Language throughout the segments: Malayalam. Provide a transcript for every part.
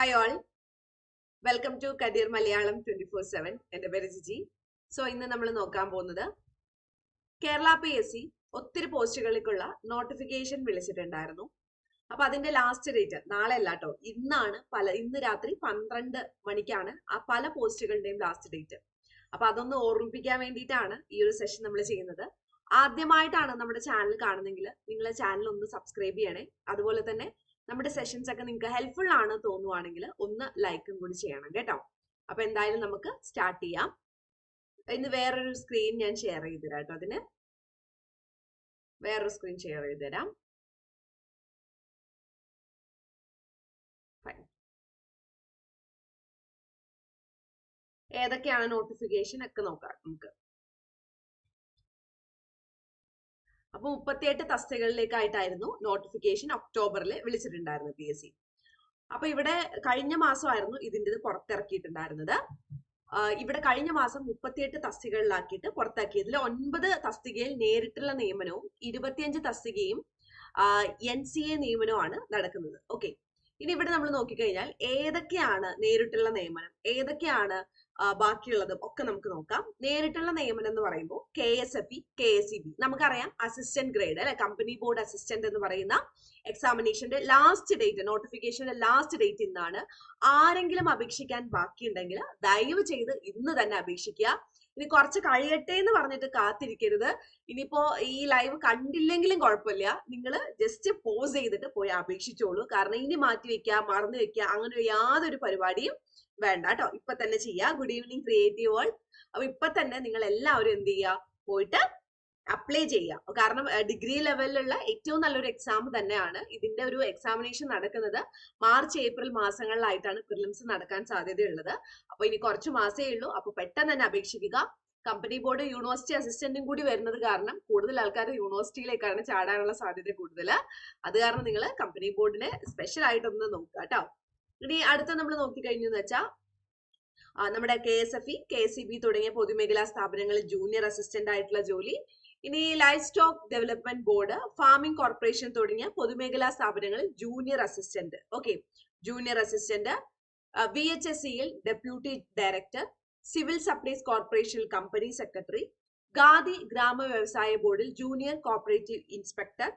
Hi all welcome to career Malayalam twenty four seven എന്റെ പേര് ജിജി. സോ ഇന്ന് നമ്മൾ നോക്കാൻ പോകുന്നത് കേരള പി എസ് സി ഒത്തിരി പോസ്റ്റുകളിലേക്കുള്ള നോട്ടിഫിക്കേഷൻ വിളിച്ചിട്ടുണ്ടായിരുന്നു. അപ്പൊ അതിന്റെ ലാസ്റ്റ് ഡേറ്റ് നാളെ അല്ല കേട്ടോ ഇന്നാണ് പല ഇന്ന് രാത്രി പന്ത്രണ്ട് മണിക്കാണ് ആ പല പോസ്റ്റുകളുടെയും ലാസ്റ്റ് ഡേറ്റ് അപ്പൊ അതൊന്ന് ഓർമ്മിപ്പിക്കാൻ വേണ്ടിയിട്ടാണ് ഈ ഒരു സെഷൻ നമ്മൾ ചെയ്യുന്നത്. ആദ്യമായിട്ടാണ് നമ്മുടെ ചാനൽ കാണുന്നെങ്കിൽ നിങ്ങൾ ചാനൽ ഒന്ന് സബ്സ്ക്രൈബ് ചെയ്യണേ. അതുപോലെ തന്നെ നമ്മുടെ സെഷൻസ് ഒക്കെ നിങ്ങൾക്ക് ഹെൽപ്ഫുൾ ആണ് തോന്നുവാണെങ്കിൽ ഒന്ന് ലൈക്കും കൂടി ചെയ്യണം കേട്ടോ. അപ്പൊ എന്തായാലും നമുക്ക് സ്റ്റാർട്ട് ചെയ്യാം. ഇന്ന് വേറൊരു സ്ക്രീൻ ഞാൻ ഷെയർ ചെയ്തു തരാം കേട്ടോ അതിന്. വേറൊരു സ്ക്രീൻ ഷെയർ ചെയ്തു തരാം. ഏതൊക്കെയാണ് നോട്ടിഫിക്കേഷൻ ഒക്കെ നോക്കാം നമുക്ക്. അപ്പൊ മുപ്പത്തിയെട്ട് തസ്തികകളിലേക്കായിട്ടായിരുന്നു നോട്ടിഫിക്കേഷൻ ഒക്ടോബറിൽ വിളിച്ചിട്ടുണ്ടായിരുന്നത് പി എസ് സി അപ്പൊ ഇവിടെ കഴിഞ്ഞ മാസമായിരുന്നു ഇതിന്റെ പുറത്തിറക്കിയിട്ടുണ്ടായിരുന്നത്. ഇവിടെ കഴിഞ്ഞ മാസം മുപ്പത്തിയെട്ട് തസ്തികകളിലാക്കിയിട്ട് പുറത്താക്കിയതിൽ ഒൻപത് തസ്തികയിൽ നേരിട്ടുള്ള നിയമനവും ഇരുപത്തിയഞ്ച് തസ്തികയും എൻ സി എ നിയമനവുമാണ് നടക്കുന്നത്. ഓക്കെ ഇനി ഇവിടെ നമ്മൾ നോക്കിക്കഴിഞ്ഞാൽ ഏതൊക്കെയാണ് നേരിട്ടുള്ള നിയമനം? ഏതൊക്കെയാണ് ബാക്കിയുള്ളതും ഒക്കെ നമുക്ക് നോക്കാം. നേരിട്ടുള്ള നിയമനം എന്ന് പറയുമ്പോൾ K S F E K S E B നമുക്കറിയാം അസിസ്റ്റന്റ് ഗ്രേഡ് അല്ലെ? കമ്പനി ബോർഡ് അസിസ്റ്റന്റ് എന്ന് പറയുന്ന എക്സാമിനേഷന്റെ ലാസ്റ്റ് ഡേറ്റ് നോട്ടിഫിക്കേഷന്റെ ലാസ്റ്റ് ഡേറ്റ് ഇന്നാണ് ആരെങ്കിലും അപേക്ഷിക്കാൻ ബാക്കിയുണ്ടെങ്കിൽ ദയവ് ചെയ്ത് ഇന്ന് തന്നെ അപേക്ഷിക്കുക. ഇനി കുറച്ച് കഴിയട്ടെ എന്ന് പറഞ്ഞിട്ട് കാത്തിരിക്കരുത്. ഇനിയിപ്പോ ഈ ലൈവ് കണ്ടില്ലെങ്കിലും കുഴപ്പമില്ല. നിങ്ങൾ ജസ്റ്റ് പോസ് ചെയ്തിട്ട് പോയി അപേക്ഷിച്ചോളൂ. കാരണം ഇനി മാറ്റി വെക്കുക മറന്നു വെക്കുക അങ്ങനെ യാതൊരു പരിപാടിയും വേണ്ട കേട്ടോ ഇപ്പൊ തന്നെ ചെയ്യാം. ഗുഡ് ഈവനിങ് ക്രിയേറ്റീവ് വേൾഡ് അപ്പൊ ഇപ്പൊ തന്നെ നിങ്ങൾ എല്ലാവരും എന്ത് ചെയ്യുക പോയിട്ട് അപ്ലൈ ചെയ്യുക കാരണം ഡിഗ്രി ലെവലിലുള്ള ഏറ്റവും നല്ലൊരു എക്സാം തന്നെയാണ് ഇതിന്റെ ഒരു എക്സാമിനേഷൻ നടക്കുന്നത്. മാർച്ച് ഏപ്രിൽ മാസങ്ങളിലായിട്ടാണ് പ്രിലിംസ് നടക്കാൻ സാധ്യതയുള്ളത്. അപ്പൊ ഇനി കുറച്ച് മാസേ ഉള്ളൂ. അപ്പൊ പെട്ടെന്ന് തന്നെ അപേക്ഷിക്കുക. കമ്പനി ബോർഡ് യൂണിവേഴ്സിറ്റി അസിസ്റ്റന്റും കൂടി വരുന്നത് കാരണം കൂടുതൽ ആൾക്കാർ യൂണിവേഴ്സിറ്റിയിലേക്കാണ് ചാടാനുള്ള സാധ്യത കൂടുതൽ അത് കാരണം നിങ്ങൾ കമ്പനി ബോർഡിനെ സ്പെഷ്യൽ ആയിട്ടൊന്ന് നോക്കുക കേട്ടോ ഇനി അടുത്ത നമ്മൾ നോക്കിക്കഴിഞ്ഞു എന്ന് വെച്ചാൽ നമ്മുടെ K S F E K C B തുടങ്ങിയ പൊതുമേഖലാ സ്ഥാപനങ്ങളിൽ ജൂനിയർ അസിസ്റ്റന്റ് ആയിട്ടുള്ള ജോലി. ഇനി livestock development board farming corporation തുടങ്ങിയ പൊതുമേഖലാ സ്ഥാപനങ്ങളിൽ junior assistant okay junior assistant V H S സിയിൽ deputy director civil supplies corporation company secretary Khadi ഗ്രാമ വ്യവസായ ബോർഡിൽ ജൂനിയർ കോപ്പറേറ്റീവ് ഇൻസ്പെക്ടർ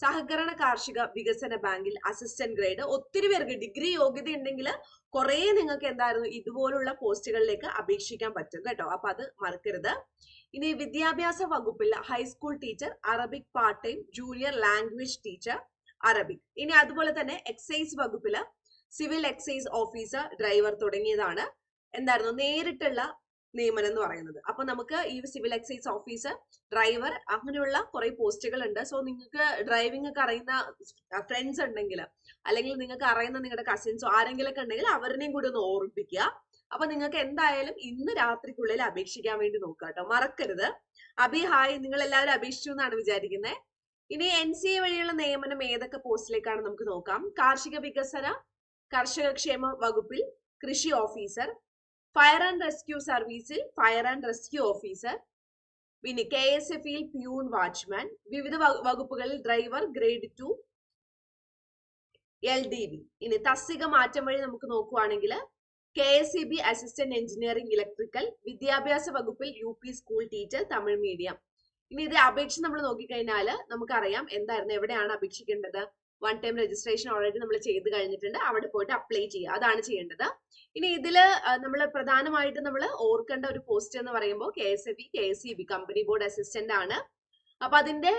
സഹകരണ കാർഷിക വികസന ബാങ്കിൽ അസിസ്റ്റന്റ് ഗ്രേഡ് ഒത്തിരി പേർക്ക് ഡിഗ്രി യോഗ്യത ഉണ്ടെങ്കിൽ കുറെ നിങ്ങൾക്ക് എന്തായിരുന്നു ഇതുപോലുള്ള പോസ്റ്റുകളിലേക്ക് അപേക്ഷിക്കാൻ പറ്റും കേട്ടോ. അപ്പൊ അത് മറക്കരുത്. ഇനി വിദ്യാഭ്യാസ വകുപ്പിൽ high school teacher Arabic part time junior language teacher Arabic ഇനി അതുപോലെ തന്നെ എക്സൈസ് വകുപ്പിൽ സിവിൽ എക്സൈസ് ഓഫീസർ ഡ്രൈവർ തുടങ്ങിയതാണ്. എന്തായിരുന്നു? നേരിട്ടുള്ള നിയമനം എന്ന് പറയുന്നത്. അപ്പൊ നമുക്ക് ഈ സിവിൽ എക്സൈസ് ഓഫീസർ ഡ്രൈവർ അങ്ങനെയുള്ള കുറെ പോസ്റ്റുകൾ ഉണ്ട്. സോ നിങ്ങൾക്ക് ഡ്രൈവിംഗ് ഒക്കെ അറിയുന്ന ഫ്രണ്ട്സ് ഉണ്ടെങ്കിൽ അല്ലെങ്കിൽ നിങ്ങൾക്ക് അറിയുന്ന നിങ്ങളുടെ കസിൻസോ ആരെങ്കിലും ഒക്കെ ഉണ്ടെങ്കിൽ അവരിനെയും കൂടി ഒന്ന് ഓർമ്മിപ്പിക്കുക. അപ്പൊ നിങ്ങൾക്ക് എന്തായാലും ഇന്ന് രാത്രിക്കുള്ളിൽ അപേക്ഷിക്കാൻ വേണ്ടി നോക്കുക കേട്ടോ. മറക്കരുത്. അബി ഹായ്. നിങ്ങൾ എല്ലാവരും അപേക്ഷിച്ചു എന്നാണ് വിചാരിക്കുന്നത് ഇനി എൻ സി എ വഴിയുള്ള നിയമനം ഏതൊക്കെ പോസ്റ്റിലേക്കാണ് നമുക്ക് നോക്കാം. കാർഷിക വികസന കർഷക ക്ഷേമ വകുപ്പിൽ കൃഷി ഓഫീസർ ഫയർ ആൻഡ് റെസ്ക്യൂ സർവീസിൽ ഫയർ ആൻഡ് റെസ്ക്യൂ ഓഫീസർ പിന്നെ കെ എസ് എഫ് ഇൽ പ്യൂൺ വാച്ച്മാൻ വിവിധ വകുപ്പുകളിൽ driver grade two L D V ഇനി തസ്തിക മാറ്റം വഴി നമുക്ക് നോക്കുവാണെങ്കിൽ K S C B assistant engineering electrical വിദ്യാഭ്യാസ വകുപ്പിൽ U P school teacher Tamil medium ഇനി ഇത് അപേക്ഷ നമ്മൾ നോക്കിക്കഴിഞ്ഞാൽ നമുക്കറിയാം എന്തായിരുന്നു എവിടെയാണ് അപേക്ഷിക്കേണ്ടത്? വൺ ടൈം രജിസ്ട്രേഷൻ ഓൾറെഡി നമ്മൾ ചെയ്ത് കഴിഞ്ഞിട്ടുണ്ട്. അവിടെ പോയിട്ട് അപ്ലൈ ചെയ്യുക. അതാണ് ചെയ്യേണ്ടത്. ഇനി ഇതിൽ നമ്മൾ പ്രധാനമായിട്ട് നമ്മൾ ഓർക്കേണ്ട ഒരു പോസ്റ്റ് എന്ന് പറയുമ്പോൾ K S A B K S E B company board assistant ആണ്. അപ്പൊ അതിന്റെ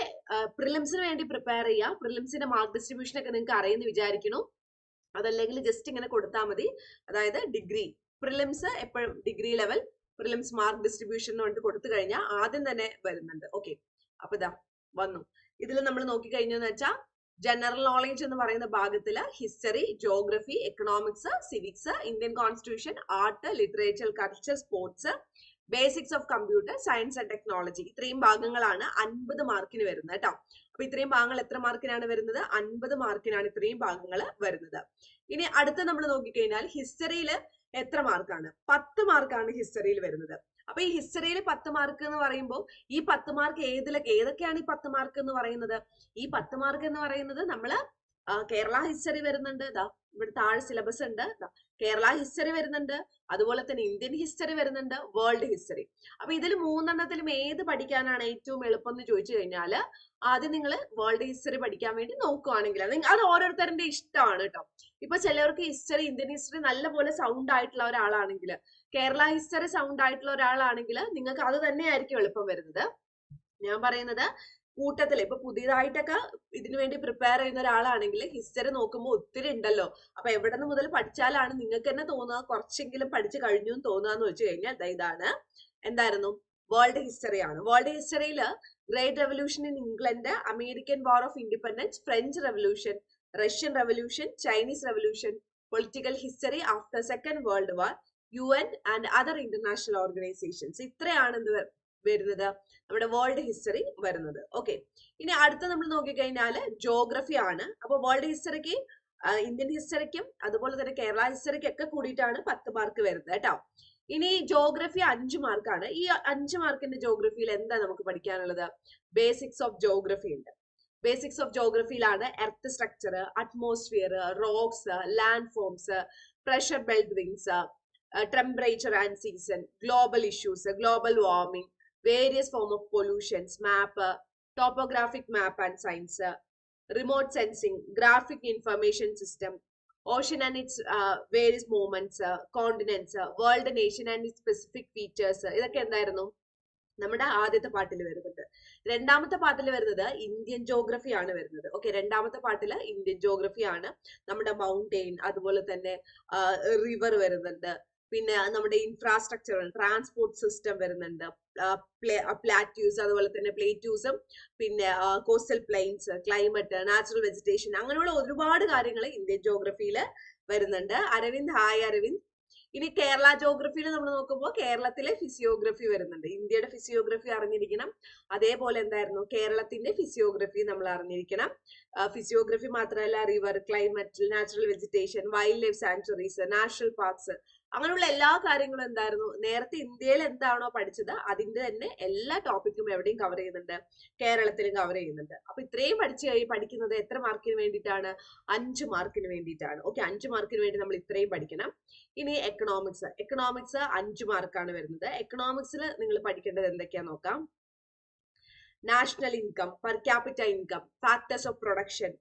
പ്രിലിംസിന് വേണ്ടി പ്രിപ്പയർ ചെയ്യുക പ്രിലിംസിന്റെ മാർക്ക് ഡിസ്ട്രിബ്യൂഷൻ ഒക്കെ നിങ്ങൾക്ക് അറിയുമെന്ന് വിചാരിക്കുന്നു. അതല്ലെങ്കിൽ ജസ്റ്റ് ഇങ്ങനെ കൊടുത്താൽ മതി. അതായത് ഡിഗ്രി പ്രിലിംസ് എപ്പോഴും degree level prelims mark distribution എന്ന് പറഞ്ഞിട്ട് കൊടുത്തു കഴിഞ്ഞാൽ ആദ്യം തന്നെ വരുന്നുണ്ട്. ഓക്കെ അപ്പൊ ഇതാ വന്നു. ഇതിൽ നമ്മൾ നോക്കിക്കഴിഞ്ഞെന്ന് വെച്ചാൽ ജനറൽ നോളജ് എന്ന് പറയുന്ന ഭാഗത്തിൽ history geography economics civics Indian constitution art literature culture sports basics of computer science and technology ഇത്രയും ഭാഗങ്ങളാണ് അൻപത് മാർക്കിന് വരുന്നത് കേട്ടോ. അപ്പൊ ഇത്രയും ഭാഗങ്ങൾ എത്ര മാർക്കിനാണ് വരുന്നത്? അൻപത് മാർക്കിനാണ് ഇത്രയും ഭാഗങ്ങൾ വരുന്നത്. ഇനി അടുത്ത നമ്മൾ നോക്കിക്കഴിഞ്ഞാൽ ഹിസ്റ്ററിയിൽ എത്ര മാർക്കാണ് പത്ത് മാർക്കാണ് ഹിസ്റ്ററിയിൽ വരുന്നത്. അപ്പൊ ഈ ഹിസ്റ്ററിയിൽ പത്ത് മാർക്ക് എന്ന് പറയുമ്പോൾ ഈ പത്ത് മാർക്ക് ഏതിലൊക്കെ ഏതൊക്കെയാണ് ഈ പത്ത് മാർക്ക് എന്ന് പറയുന്നത്? ഈ പത്ത് മാർക്ക് എന്ന് പറയുന്നത് നമ്മൾ കേരള ഹിസ്റ്ററി വരുന്നുണ്ട്. ഇതാ ഇവിടെ താഴെ സിലബസ് ഉണ്ട്. കേരള ഹിസ്റ്ററി വരുന്നുണ്ട്. അതുപോലെ തന്നെ ഇന്ത്യൻ ഹിസ്റ്ററി വരുന്നുണ്ട്. വേൾഡ് ഹിസ്റ്ററി അപ്പൊ ഇതിൽ മൂന്നെണ്ണത്തിലും ഏത് പഠിക്കാനാണ് ഏറ്റവും എളുപ്പം എന്ന് ചോദിച്ചു കഴിഞ്ഞാൽ ആദ്യം നിങ്ങൾ വേൾഡ് ഹിസ്റ്ററി പഠിക്കാൻ വേണ്ടി നോക്കുവാണെങ്കിൽ അത് ഓരോരുത്തരുടെ ഇഷ്ടമാണ് കേട്ടോ ഇപ്പൊ ചിലവർക്ക് ഹിസ്റ്ററി ഇന്ത്യൻ ഹിസ്റ്ററി നല്ലപോലെ സൗണ്ട് ആയിട്ടുള്ള ഒരാളാണെങ്കിൽ കേരള ഹിസ്റ്ററി സൗണ്ട് ആയിട്ടുള്ള ഒരാളാണെങ്കിൽ നിങ്ങൾക്ക് അത് തന്നെയായിരിക്കും എളുപ്പം വരുന്നത്. ഞാൻ പറയുന്നത് കൂട്ടത്തിൽ ഇപ്പൊ പുതിയതായിട്ടൊക്കെ ഇതിനു വേണ്ടി പ്രിപ്പയർ ചെയ്യുന്ന ഒരാളാണെങ്കിൽ ഹിസ്റ്ററി നോക്കുമ്പോൾ ഒത്തിരി ഉണ്ടല്ലോ. അപ്പൊ എവിടെ നിന്ന് മുതൽ പഠിച്ചാലാണ് നിങ്ങൾക്ക് തന്നെ തോന്നുക കുറച്ചെങ്കിലും പഠിച്ചു കഴിഞ്ഞു എന്ന് തോന്നുക വെച്ച് കഴിഞ്ഞാൽ ഇതാണ്. എന്തായിരുന്നു? വേൾഡ് ഹിസ്റ്ററി ആണ്. വേൾഡ് ഹിസ്റ്ററിയിൽ great revolution in England American war of independence French revolution Russian revolution Chinese revolution political history after second world war U N and other international organisations ഇത്രയാണ് എന്ത് വരുന്നത്? നമ്മുടെ വേൾഡ് ഹിസ്റ്ററി വരുന്നത്. ഓക്കെ ഇനി അടുത്ത നമ്മൾ നോക്കിക്കഴിഞ്ഞാൽ ജോഗ്രഫി ആണ്. അപ്പൊ വേൾഡ് ഹിസ്റ്ററിക്ക് ഇന്ത്യൻ ഹിസ്റ്ററിക്കും അതുപോലെ തന്നെ കേരള ഹിസ്റ്ററിക്കും ഒക്കെ കൂടിയിട്ടാണ് പത്ത് മാർക്ക് വരുന്നത് കേട്ടോ. ഇനി ജോഗ്രഫി അഞ്ച് മാർക്കാണ് ഈ അഞ്ച് മാർക്കിന്റെ ജോഗ്രഫിയിൽ എന്താ നമുക്ക് പഠിക്കാനുള്ളത്? ബേസിക്സ് ഓഫ് ജോഗ്രഫി ഉണ്ട്. Basics of ജോഗ്രഫിയിലാണ് earth structure atmosphere rocks land forms pressure belt rings temperature and season global issues global warming various form of pollutions map topographic map and science remote sensing graphic information system ocean and its various movements continents world nation and it specific features ഇതൊക്കെ എന്തായിരുന്നു? നമ്മുടെ ആദ്യത്തെ പാട്ടിൽ വരുന്നുണ്ട്. രണ്ടാമത്തെ പാട്ടിൽ വരുന്നത് ഇന്ത്യൻ ജോഗ്രഫി ആണ് വരുന്നത്. ഓക്കെ രണ്ടാമത്തെ പാട്ടിൽ ഇന്ത്യൻ ജോഗ്രഫി ആണ് നമ്മുടെ മൗണ്ടെയിൻ അതുപോലെ തന്നെ റിവർ വരുന്നുണ്ട്. പിന്നെ നമ്മുടെ ഇൻഫ്രാസ്ട്രക്ചർ ട്രാൻസ്പോർട്ട് സിസ്റ്റം വരുന്നുണ്ട്. പ്ലാറ്റ്യൂസ് അതുപോലെ തന്നെ പ്ലേറ്റ്യൂസും പിന്നെ coastal plains climate natural vegetation അങ്ങനെയുള്ള ഒരുപാട് കാര്യങ്ങൾ ഇന്ത്യൻ ജോഗ്രഫിയിൽ വരുന്നുണ്ട്. അരവിന്ദ് ഹായ് അരവിന്ദ്. ഇനി കേരള ജോഗ്രഫിയിൽ നമ്മൾ നോക്കുമ്പോൾ കേരളത്തിലെ ഫിസിയോഗ്രഫി വരുന്നുണ്ട്. ഇന്ത്യയുടെ ഫിസിയോഗ്രഫി അറിഞ്ഞിരിക്കണം. അതേപോലെ എന്തായിരുന്നു? കേരളത്തിന്റെ ഫിസിയോഗ്രഫി നമ്മൾ അറിഞ്ഞിരിക്കണം. ഫിസിയോഗ്രഫി മാത്രമല്ല river climate natural vegetation wild life sanctuaries national parks അങ്ങനെയുള്ള എല്ലാ കാര്യങ്ങളും എന്തായിരുന്നു? നേരത്തെ ഇന്ത്യയിൽ എന്താണോ പഠിച്ചത് അതിന്റെ തന്നെ എല്ലാ ടോപ്പിക്കും എവിടെയും കവർ ചെയ്യുന്നുണ്ട്. കേരളത്തിലും കവർ ചെയ്യുന്നുണ്ട്. അപ്പൊ ഇത്രയും പഠിച്ചു കഴിഞ്ഞ് പഠിക്കുന്നത് എത്ര മാർക്കിന് വേണ്ടിയിട്ടാണ്? അഞ്ച് മാർക്കിന് വേണ്ടിയിട്ടാണ്. ഓക്കെ അഞ്ച് മാർക്കിന് വേണ്ടി നമ്മൾ ഇത്രയും പഠിക്കണം. ഇനി എക്കണോമിക്സ് എക്കണോമിക്സ് അഞ്ച് മാർക്കാണ് വരുന്നത്. എക്കണോമിക്സിൽ നിങ്ങൾ പഠിക്കേണ്ടത് എന്തൊക്കെയാ നോക്കാം. National income per capital income factors of production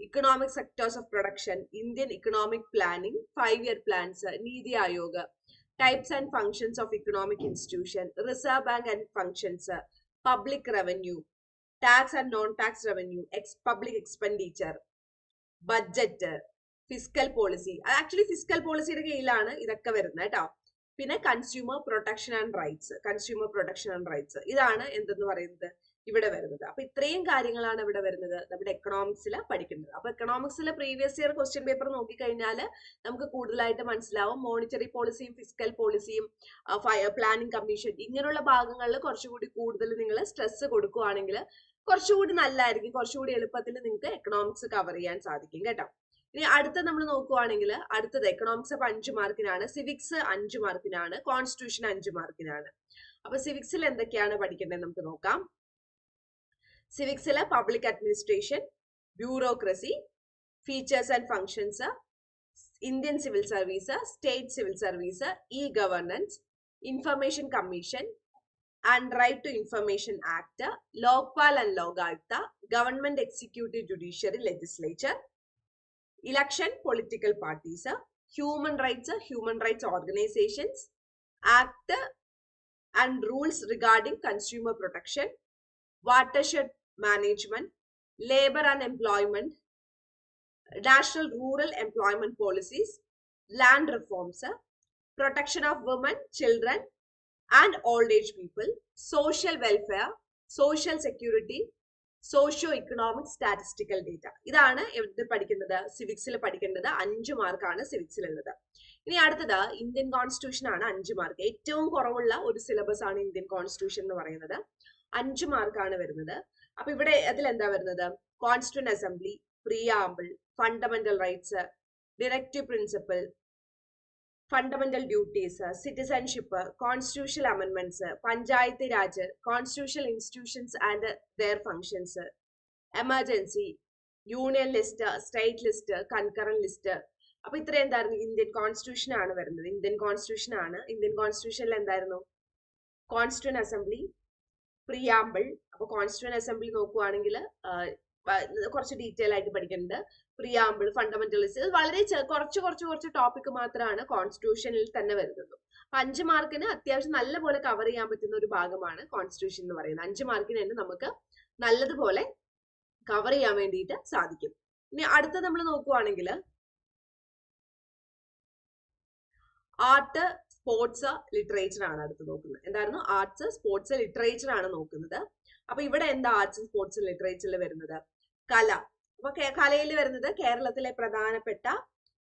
economic sectors of production Indian economic planning five year plans NITI Aayog types and functions of economic institution reserve bank and functions public revenue tax and non tax revenue ex public expenditure budget physical policy actually physical പോളിസിയുടെ കീഴിലാണ് ഇതൊക്കെ വരുന്നത് കേട്ടോ. പിന്നെ consumer protection and rights consumer protection and rights ഇതാണ് എന്തെന്ന് പറയുന്നത്? ഇവിടെ വരുന്നത്. അപ്പൊ ഇത്രയും കാര്യങ്ങളാണ് ഇവിടെ വരുന്നത് നമ്മുടെ എക്കണോമിക്സിൽ പഠിക്കുന്നത്. അപ്പൊ എക്കണോമിക്സിലെ പ്രീവിയസ് ഇയർ ക്വസ്റ്റ്യൻ പേപ്പർ നോക്കിക്കഴിഞ്ഞാൽ നമുക്ക് കൂടുതലായിട്ട് മനസ്സിലാവും മോണിറ്ററി പോളിസിയും ഫിസിക്കൽ പോളിസിയും പ്ലാനിംഗ് കമ്മീഷൻ ഇങ്ങനെയുള്ള ഭാഗങ്ങളിൽ കുറച്ചുകൂടി കൂടുതൽ നിങ്ങൾ സ്ട്രെസ് കൊടുക്കുകയാണെങ്കിൽ കുറച്ചുകൂടി നല്ലതായിരിക്കും കുറച്ചുകൂടി എളുപ്പത്തിൽ നിങ്ങൾക്ക് എക്കണോമിക്സ് കവർ ചെയ്യാൻ സാധിക്കും കേട്ടോ. ഇനി അടുത്ത നമ്മൾ നോക്കുവാണെങ്കിൽ അടുത്തത് എക്കണോമിക്സ് അപ്പൊ അഞ്ച് മാർക്കിനാണ് സിവിക്സ് അഞ്ച് മാർക്കിനാണ് കോൺസ്റ്റിറ്റ്യൂഷൻ അഞ്ച് മാർക്കിനാണ് അപ്പൊ സിവിക്സിൽ എന്തൊക്കെയാണ് പഠിക്കേണ്ടത് നമുക്ക് നോക്കാം. civics ல public administration, bureaucracy, features and functions, Indian civil service, state civil service, e-governance, information commission, and Right to Information Act, Lokpal and Lokalta, Government Executive Judiciary Legislature, election political parties, human rights, human rights organizations, act and rules regarding consumer protection, watershed management, labor and employment, national rural employment policies, land reforms, protection of women, children, and old age people, social welfare, social security, economic statistical data ഇതാണ് ഇത് പഠിക്കുന്നത് സിവിക്സിൽ പഠിക്കേണ്ടത് അഞ്ച് മാർക്കാണ് സിവിക്സിലുള്ളത് ഇനി അടുത്തത് ഇന്ത്യൻ കോൺസ്റ്റിറ്റ്യൂഷൻ ആണ് അഞ്ച് മാർക്ക് ഏറ്റവും കുറവുള്ള ഒരു സിലബസ് ആണ് ഇന്ത്യൻ കോൺസ്റ്റിറ്റ്യൂഷൻ എന്ന് പറയുന്നത് അഞ്ച് മാർക്കാണ് വരുന്നത്. അപ്പൊ ഇവിടെ അതിൽ എന്താ വരുന്നത്? Constituent assembly preamble fundamental rights directive principle fundamental duties citizenship constitutional amendments panchayat raj constitutional institutions and their functions emergency union list state list concurrent list അപ്പൊ ഇത്ര എന്തായിരുന്നു? ഇന്ത്യൻ കോൺസ്റ്റിറ്റ്യൂഷൻ ആണ് വരുന്നത്. ഇന്ത്യൻ കോൺസ്റ്റിറ്റ്യൂഷൻ ആണ്. ഇന്ത്യൻ കോൺസ്റ്റിറ്റ്യൂഷനിൽ എന്തായിരുന്നു? കോൺസ്റ്റിറ്റ്യൂൻ അസംബ്ലി പ്രിയാമ്പിൾ അപ്പൊ കോൺസ്റ്റിറ്റ്യൂന്റ് അസംബ്ലി നോക്കുവാണെങ്കിൽ കുറച്ച് ഡീറ്റെയിൽ ആയിട്ട് പഠിക്കുന്നുണ്ട്. പ്രിയാമ്പിൾ ഫണ്ടമെന്റലിസ്റ്റ് ഇത് വളരെ കുറച്ച് കുറച്ച് കുറച്ച് ടോപ്പിക് മാത്രമാണ് കോൺസ്റ്റിറ്റ്യൂഷനിൽ തന്നെ വരുന്നത്. അപ്പൊ അഞ്ച് മാർക്കിന് അത്യാവശ്യം നല്ലപോലെ കവർ ചെയ്യാൻ പറ്റുന്ന ഒരു ഭാഗമാണ് കോൺസ്റ്റിറ്റ്യൂഷൻ എന്ന് പറയുന്നത്. അഞ്ച് മാർക്കിന് തന്നെ നമുക്ക് നല്ലതുപോലെ കവർ ചെയ്യാൻ വേണ്ടിയിട്ട് സാധിക്കും. ഇനി അടുത്ത നമ്മൾ നോക്കുവാണെങ്കിൽ ആർട്ട് സ്പോർട്സ് ലിറ്ററേച്ചർ ആണ് അടുത്ത് നോക്കുന്നത്. എന്തായിരുന്നു? ആർട്സ് സ്പോർട്സ് ലിറ്ററേച്ചർ ആണ് നോക്കുന്നത്. അപ്പൊ ഇവിടെ എന്താ ആർട്സ് സ്പോർട്സ് ലിറ്ററേച്ചറിൽ വരുന്നത്? കല. അപ്പൊ കലയിൽ വരുന്നത് കേരളത്തിലെ പ്രധാനപ്പെട്ട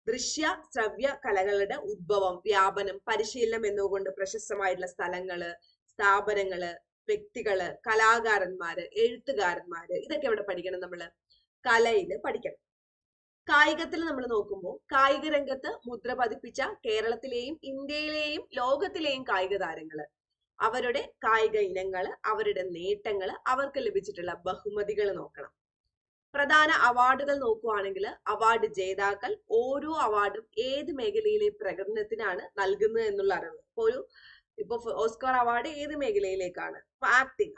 ദൃശ്യ ശ്രവ്യ കലകളുടെ ഉദ്ഭവം വ്യാപനം പരിശീലനം എന്നുകൊണ്ട് പ്രശസ്തമായിട്ടുള്ള സ്ഥലങ്ങൾ സ്ഥാപനങ്ങൾ വ്യക്തികൾ കലാകാരന്മാര് എഴുത്തുകാരന്മാര് ഇതൊക്കെ ഇവിടെ പഠിക്കണം നമ്മൾ? കലയിൽ പഠിക്കണം. കായികത്തിൽ നമ്മൾ നോക്കുമ്പോൾ കായിക രംഗത്ത് മുദ്ര പതിപ്പിച്ച കേരളത്തിലെയും ഇന്ത്യയിലെയും ലോകത്തിലെയും കായിക താരങ്ങൾ. അവരുടെ കായിക ഇനങ്ങൾ അവരുടെ നേട്ടങ്ങൾ അവർക്ക് ലഭിച്ചിട്ടുള്ള ബഹുമതികൾ നോക്കണം. പ്രധാന അവാർഡുകൾ നോക്കുവാണെങ്കിൽ അവാർഡ് ജേതാക്കൾ ഓരോ അവാർഡും ഏത് മേഖലയിലെ പ്രകടനത്തിനാണ് നൽകുന്നത് എന്നുള്ള അറിവ്. ഇപ്പൊ ഒരു ഇപ്പൊ ഓസ്കാർ അവാർഡ് ഏത് മേഖലയിലേക്കാണ്? ആക്ടിങ്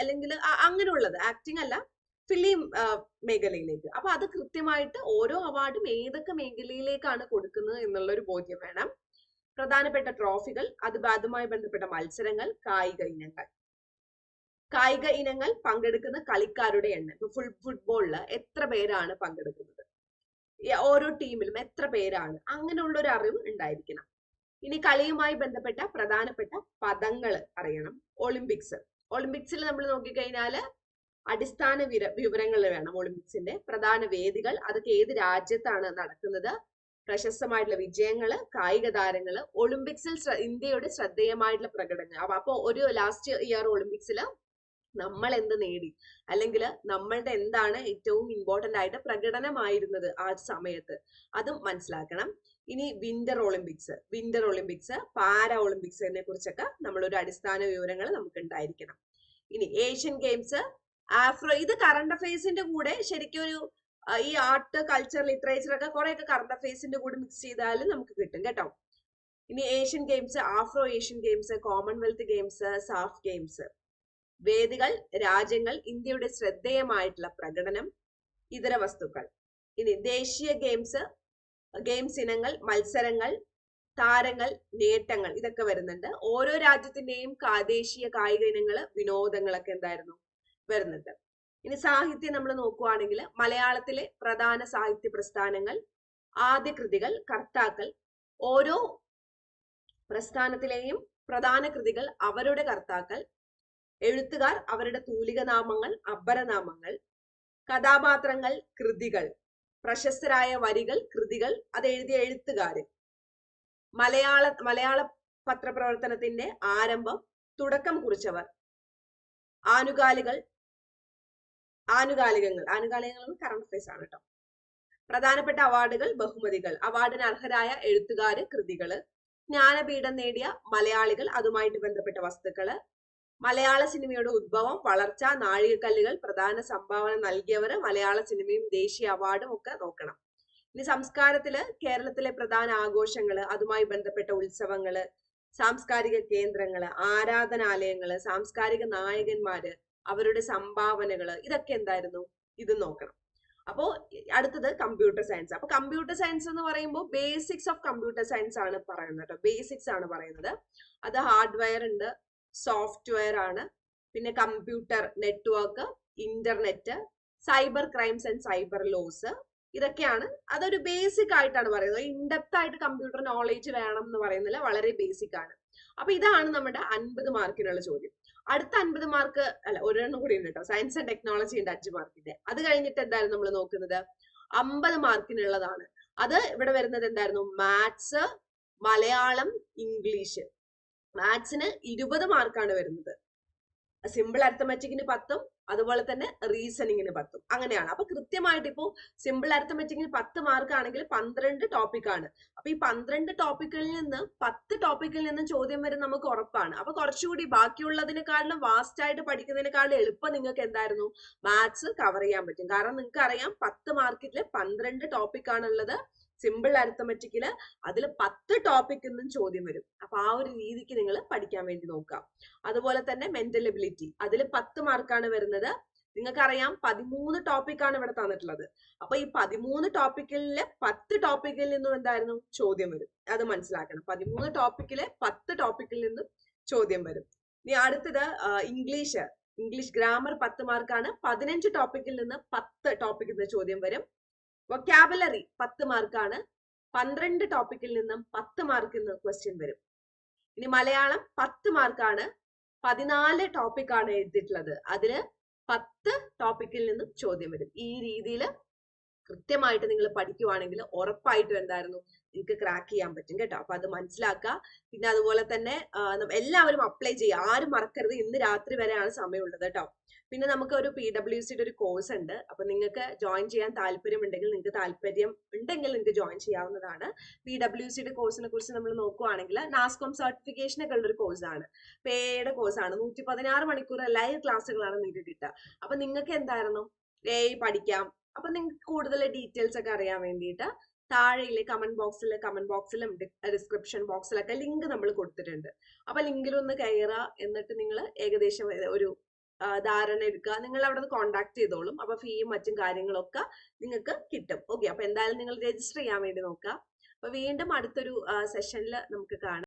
അല്ലെങ്കിൽ അങ്ങനെയുള്ളത്. ആക്ടിങ് അല്ല ഫിലിം മേഖലയിലേക്ക്. അപ്പൊ അത് കൃത്യമായിട്ട് ഓരോ അവാർഡും ഏതൊക്കെ മേഖലയിലേക്കാണ് കൊടുക്കുന്നത് എന്നുള്ള ഒരു ബോധ്യം വേണം. പ്രധാനപ്പെട്ട ട്രോഫികൾ അത് അതുമായി ബന്ധപ്പെട്ട മത്സരങ്ങൾ കായിക ഇനങ്ങൾ. കായിക ഇനങ്ങൾ പങ്കെടുക്കുന്ന കളിക്കാരുടെ എണ്ണം. ഇപ്പൊ ഫുൾ ഫുട്ബോളിൽ എത്ര പേരാണ് പങ്കെടുക്കുന്നത്? ഓരോ ടീമിലും എത്ര പേരാണ്? അങ്ങനെയുള്ള ഒരു അറിവ് ഉണ്ടായിരിക്കണം. ഇനി കളിയുമായി ബന്ധപ്പെട്ട പ്രധാനപ്പെട്ട പദങ്ങൾ അറിയണം. ഒളിമ്പിക്സ്. ഒളിമ്പിക്സിൽ നമ്മൾ നോക്കിക്കഴിഞ്ഞാൽ അടിസ്ഥാന വിര വിവരങ്ങൾ വേണം. ഒളിമ്പിക്സിന്റെ പ്രധാന വേദികൾ അതൊക്കെ ഏത് രാജ്യത്താണ് നടക്കുന്നത്? പ്രശസ്തമായിട്ടുള്ള വിജയങ്ങൾ കായിക താരങ്ങൾ ഒളിമ്പിക്സിൽ ഇന്ത്യയുടെ ശ്രദ്ധേയമായിട്ടുള്ള പ്രകടനങ്ങൾ. അപ്പൊ ഒരു ലാസ്റ്റ് ഇയർ ഒളിമ്പിക്സിൽ നമ്മൾ എന്ത് നേടി? അല്ലെങ്കിൽ നമ്മളുടെ എന്താണ് ഏറ്റവും ഇമ്പോർട്ടന്റ് ആയിട്ട് പ്രകടനമായിരുന്നത് ആ സമയത്ത്? അതും മനസ്സിലാക്കണം. ഇനി വിന്റർ ഒളിമ്പിക്സ് വിന്റർ ഒളിമ്പിക്സ് പാര ഒളിമ്പിക്സിനെ കുറിച്ചൊക്കെ നമ്മളൊരു അടിസ്ഥാന വിവരങ്ങൾ നമുക്ക് ഉണ്ടായിരിക്കണം ഇനി ഏഷ്യൻ ഗെയിംസ് ആഫ്രോ ഇത് കറണ്ട് അഫയേഴ്സിന്റെ കൂടെ ശരിക്കും ഒരു ഈ ആർട്ട് കൾച്ചർ ലിറ്ററേച്ചർ ഒക്കെ കുറെയൊക്കെ കറണ്ട് അഫയേഴ്സിന്റെ കൂടെ മിക്സ് ചെയ്താലും നമുക്ക് കിട്ടും കേട്ടോ. ഇനി Asian Games Afro Asian Games Commonwealth Games SAF Games വേദികൾ രാജ്യങ്ങൾ ഇന്ത്യയുടെ ശ്രദ്ധേയമായിട്ടുള്ള പ്രകടനം ഇതര വസ്തുക്കൾ. ഇനി ദേശീയ ഗെയിംസ് ഗെയിംസ് ഇനങ്ങൾ മത്സരങ്ങൾ താരങ്ങൾ നേട്ടങ്ങൾ ഇതൊക്കെ വരുന്നുണ്ട്. ഓരോ രാജ്യത്തിന്റെയും ദേശീയ കായിക ഇനങ്ങൾ വിനോദങ്ങളൊക്കെ എന്തായിരുന്നു? വരുന്നുണ്ട്. ഇനി സാഹിത്യം നമ്മൾ നോക്കുവാണെങ്കിൽ മലയാളത്തിലെ പ്രധാന സാഹിത്യ പ്രസ്ഥാനങ്ങൾ ആദ്യ കൃതികൾ കർത്താക്കൾ ഓരോ പ്രസ്ഥാനത്തിലെയും പ്രധാന കൃതികൾ അവരുടെ കർത്താക്കൾ എഴുത്തുകാർ അവരുടെ തൂലികനാമങ്ങൾ അബ്ബരനാമങ്ങൾ കഥാപാത്രങ്ങൾ കൃതികൾ പ്രശസ്തരായ വരികൾ കൃതികൾ അത് എഴുതിയ എഴുത്തുകാര് മലയാള മലയാള പത്രപ്രവർത്തനത്തിന്റെ ആരംഭം തുടക്കം കുറിച്ചവർ ആനുകാലികൾ ആനുകാലികങ്ങൾ. ആനുകാലികങ്ങൾ കറണ്ട് അഫയേഴ്സ് ആണ് കേട്ടോ പ്രധാനപ്പെട്ട അവാർഡുകൾ ബഹുമതികൾ. അവാർഡിന് അർഹരായ എഴുത്തുകാര് കൃതികൾ ജ്ഞാനപീഠം നേടിയ മലയാളികൾ അതുമായിട്ട് ബന്ധപ്പെട്ട വസ്തുക്കൾ മലയാള സിനിമയുടെ ഉദ്ഭവം വളർച്ച നാഴികക്കല്ലുകൾ പ്രധാന സംഭാവന നൽകിയവർ മലയാള സിനിമയും ദേശീയ അവാർഡും ഒക്കെ നോക്കണം. ഇനി സംസ്കാരത്തിൽ കേരളത്തിലെ പ്രധാന ആഘോഷങ്ങൾ അതുമായി ബന്ധപ്പെട്ട ഉത്സവങ്ങൾ സാംസ്കാരിക കേന്ദ്രങ്ങൾ ആരാധനാലയങ്ങൾ സാംസ്കാരിക നായകന്മാര് അവരുടെ സംഭാവനകൾ ഇതൊക്കെ എന്തായിരുന്നു? ഇത് നോക്കണം. അപ്പോൾ അടുത്തത് കമ്പ്യൂട്ടർ സയൻസ് അപ്പൊ കമ്പ്യൂട്ടർ സയൻസ് എന്ന് പറയുമ്പോൾ ബേസിക്സ് ഓഫ് കമ്പ്യൂട്ടർ സയൻസ് ആണ് പറയുന്നത് കേട്ടോ. ബേസിക്സ് ആണ് പറയുന്നത്. അത് ഹാർഡ്വെയർ ഉണ്ട് സോഫ്റ്റ്വെയർ ആണ് പിന്നെ computer network internet cyber crimes and cyber laws ഇതൊക്കെയാണ്. അതൊരു ബേസിക് ആയിട്ടാണ് പറയുന്നത്. ഇൻഡെപ്ത് ആയിട്ട് കമ്പ്യൂട്ടർ നോളേജ് വേണം എന്ന് പറയുന്നില്ല വളരെ ബേസിക് ആണ്. അപ്പൊ ഇതാണ് നമ്മുടെ അൻപത് മാർക്കിനുള്ള ചോദ്യം. അടുത്ത അൻപത് മാർക്ക് അല്ല ഒരെണ്ണം കൂടി ഉണ്ട് കേട്ടോ. സയൻസ് ആൻഡ് ടെക്നോളജി ഉണ്ട് അഞ്ച് മാർക്കിന്റെ അത് കഴിഞ്ഞിട്ട് എന്തായിരുന്നു നമ്മൾ നോക്കുന്നത് അമ്പത് മാർക്കിനുള്ളതാണ് അത് ഇവിടെ വരുന്നത് എന്തായിരുന്നു? മാത്സ് മലയാളം ഇംഗ്ലീഷ് മാത്സിന് ഇരുപത് മാർക്കാണ് വരുന്നത്. സിമ്പിൾ അരിത്തമെറ്റിക്കിന് പത്തും അതുപോലെ തന്നെ റീസണിങ്ങിന് പത്തും. അങ്ങനെയാണ്. അപ്പൊ കൃത്യമായിട്ട് ഇപ്പോൾ സിമ്പിൾ അരിത്തമെറ്റിക്കിന് പത്ത് മാർക്ക് ആണെങ്കിൽ പന്ത്രണ്ട് ടോപ്പിക് ആണ്. അപ്പൊ ഈ പന്ത്രണ്ട് ടോപ്പിക്കിൽ നിന്ന് പത്ത് ടോപ്പിക്കിൽ നിന്ന് ചോദ്യം വരെ നമുക്ക് ഉറപ്പാണ്. അപ്പൊ കുറച്ചുകൂടി ബാക്കിയുള്ളതിനെക്കാളും വാസ്റ്റ് ആയിട്ട് പഠിക്കുന്നതിനേക്കാളും എളുപ്പം നിങ്ങൾക്ക് എന്തായിരുന്നു? മാത്സ് കവർ ചെയ്യാൻ പറ്റും. കാരണം നിങ്ങൾക്ക് അറിയാം പത്ത് മാർക്കിൽ പന്ത്രണ്ട് ടോപ്പിക് ആണുള്ളത്. സിമ്പിൾ അരിത്തമെറ്റിക്കിൽ അതിൽ പത്ത് ടോപ്പിക്കിൽ നിന്നും ചോദ്യം വരും. അപ്പൊ ആ ഒരു രീതിക്ക് നിങ്ങൾ പഠിക്കാൻ വേണ്ടി നോക്കുക. അതുപോലെ തന്നെ മെന്റൽ എബിലിറ്റി അതിൽ പത്ത് മാർക്കാണ് വരുന്നത്. നിങ്ങൾക്കറിയാം പതിമൂന്ന് ടോപ്പിക്കാണ് ഇവിടെ തന്നിട്ടുള്ളത്. അപ്പൊ ഈ പതിമൂന്ന് ടോപ്പിക്കിലെ പത്ത് ടോപ്പിക്കിൽ നിന്നും എന്തായിരുന്നു? ചോദ്യം വരും. അത് മനസ്സിലാക്കണം. പതിമൂന്ന് ടോപ്പിക്കിലെ പത്ത് ടോപ്പിക്കിൽ നിന്നും ചോദ്യം വരും. ഇനി അടുത്തത് ഇംഗ്ലീഷ്. ഇംഗ്ലീഷ് ഗ്രാമർ പത്ത് മാർക്കാണ് പതിനഞ്ച് ടോപ്പിക്കിൽ നിന്ന് പത്ത് ടോപ്പിക്കിൽ നിന്ന് ചോദ്യം വരും. വൊക്കാബുലറി പത്ത് മാർക്കാണ് പന്ത്രണ്ട് ടോപ്പിക്കിൽ നിന്നും പത്ത് മാർക്കിൽ ക്വസ്റ്റ്യൻ വരും. ഇനി മലയാളം പത്ത് മാർക്കാണ് പതിനാല് ടോപ്പിക്കാണ് എഴുതിയിട്ടുള്ളത്. അതിൽ പത്ത് ടോപ്പിക്കിൽ നിന്നും ചോദ്യം വരും. ഈ രീതിയിൽ കൃത്യമായിട്ട് നിങ്ങൾ പഠിക്കുവാണെങ്കിൽ ഉറപ്പായിട്ടും എന്തായിരുന്നു? നിങ്ങൾക്ക് ക്രാക്ക് ചെയ്യാൻ പറ്റും കേട്ടോ. അപ്പൊ അത് മനസ്സിലാക്കുക. പിന്നെ അതുപോലെ തന്നെ എല്ലാവരും അപ്ലൈ ചെയ്യുക. ആരും മറക്കരുത്. ഇന്ന് രാത്രി വരെയാണ് സമയമുള്ളത് കേട്ടോ. പിന്നെ നമുക്ക് ഒരു പി ഡബ്ല്യു സിയുടെ ഒരു കോഴ്സ് ഉണ്ട്. അപ്പൊ നിങ്ങൾക്ക് ജോയിൻ ചെയ്യാൻ താല്പര്യം ഉണ്ടെങ്കിൽ നിങ്ങൾക്ക് താല്പര്യം ഉണ്ടെങ്കിൽ നിങ്ങൾക്ക് ജോയിൻ ചെയ്യാവുന്നതാണ്. പി ഡബ്ല്യു സിയുടെ കോഴ്സിനെ കുറിച്ച് നമ്മൾ നോക്കുവാണെങ്കിൽ നാസ്കോം സർട്ടിഫിക്കേഷൻ ഒക്കെ ഉള്ള ഒരു കോഴ്സാണ് പേയുടെ കോഴ്സാണ് നൂറ്റി പതിനാറ് മണിക്കൂർ ലൈവ് ക്ലാസ്സുകളാണ് നിങ്ങൾക്ക് കിട്ടുക അപ്പൊ നിങ്ങൾക്ക് എന്തായിരുന്നു? എ പഠിക്കാം. അപ്പൊ നിങ്ങൾക്ക് കൂടുതൽ ഡീറ്റെയിൽസ് ഒക്കെ അറിയാൻ വേണ്ടിയിട്ട് താഴെയിലെ കമന്റ് ബോക്സിൽ കമന്റ് ബോക്സിലും ഡിസ്ക്രിപ്ഷൻ ബോക്സിലൊക്കെ ലിങ്ക് നമ്മൾ കൊടുത്തിട്ടുണ്ട്. അപ്പൊ ലിങ്കിലൊന്ന് കയറുക എന്നിട്ട് നിങ്ങൾ ഏകദേശം ഒരു ധാരണ എടുക്കുക. നിങ്ങൾ അവിടെ നിന്ന് കോൺടാക്ട് ചെയ്തോളും. അപ്പൊ ഫീയും മറ്റും കാര്യങ്ങളൊക്കെ നിങ്ങൾക്ക് കിട്ടും. ഓക്കെ അപ്പൊ എന്തായാലും നിങ്ങൾ രജിസ്റ്റർ ചെയ്യാൻ വേണ്ടി നോക്കുക. അപ്പൊ വീണ്ടും അടുത്തൊരു സെഷനിൽ നമുക്ക് കാണാം.